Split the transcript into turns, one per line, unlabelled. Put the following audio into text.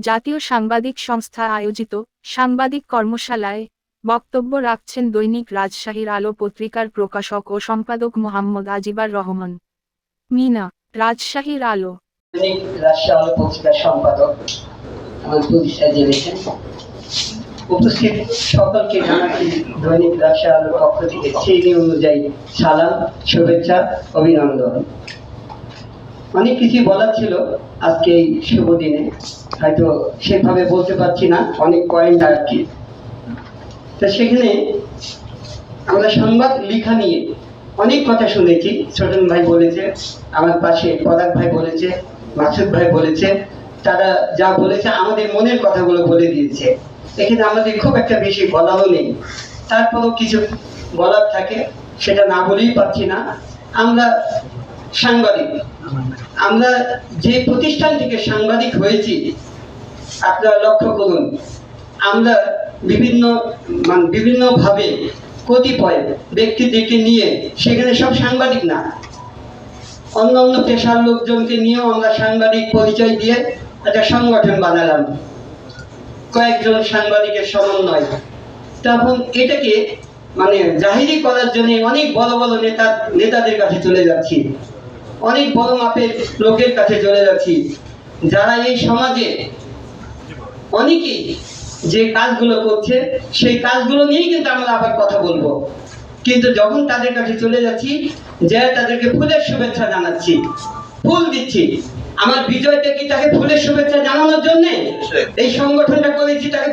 জাতীয় সাংবাদিক সংস্থা আয়োজিত সাংবাদিক কর্মশালায় বক্তব্য রাখছেন দৈনিক রাজশাহীর আলো পত্রিকার প্রকাশক ও সম্পাদক মোহাম্মদ আজিবার রহমান। মিনা, রাজশাহীর আলো।
উপস্থিত সকলকে জানাচ্ছি দৈনিক রাজশাহী আলোর পক্ষ থেকে সেই অনুযায়ী সালাম, শুভেচ্ছা, অভিনন্দন। অনেক কিছু বলার ছিল আজকে এই শুভ দিনে। হয়তো সেভাবে বলতে পারছি না, অনেক পয়েন্ট আর কি। তো সেখানে আমরা সংবাদ লেখা নিয়ে অনেক কথা শুনেছি। ছোটন ভাই বলেছে, আমার পাশে পরাগ ভাই বলেছে মাসুদ ভাই বলেছে, তারা যা বলেছে আমাদের মনের কথাগুলো বলে দিয়েছে। এখানে আমাদের খুব একটা বেশি বলারও নেই। তারপরেও কিছু বলার থাকে, সেটা না বলেই পারছি না। আমরা সাংবাদিক। আমরা যে প্রতিষ্ঠান থেকে সাংবাদিক হয়েছি, আপনারা লক্ষ্য করুন, আমরা বিভিন্ন মানে বিভিন্নভাবে কতিপয় ব্যক্তিদেরকে নিয়ে, সেখানে সব সাংবাদিক না। অন্য অন্য পেশার লোকজনকে নিয়েও আমরা সাংবাদিক পরিচয় দিয়ে একটা সংগঠন বানালাম। কয়েকজন সাংবাদিকের সমন্বয়। তখন এটাকে মানে জাহিরি করার জন্য অনেক বড় বড় নেতা, নেতাদের কাছে চলে যাচ্ছি। অনেক বড় মাপের লোকের কাছে চলে যাচ্ছি। যারা এই সমাজে অনেকেই যে কাজগুলো করছে সেই কাজগুলো নিয়েই কিন্তু আমরা আবার কথা বলব। কিন্তু যখন তাদের কাছে চলে যাচ্ছি যে তাদেরকে ফুলের শুভেচ্ছা জানাচ্ছি ফুল দিচ্ছি আমার বিজয়টা কি তাকে ফুলের শুভেচ্ছা জানানোর জন্য? এই সংগঠনটা করেছি তাকে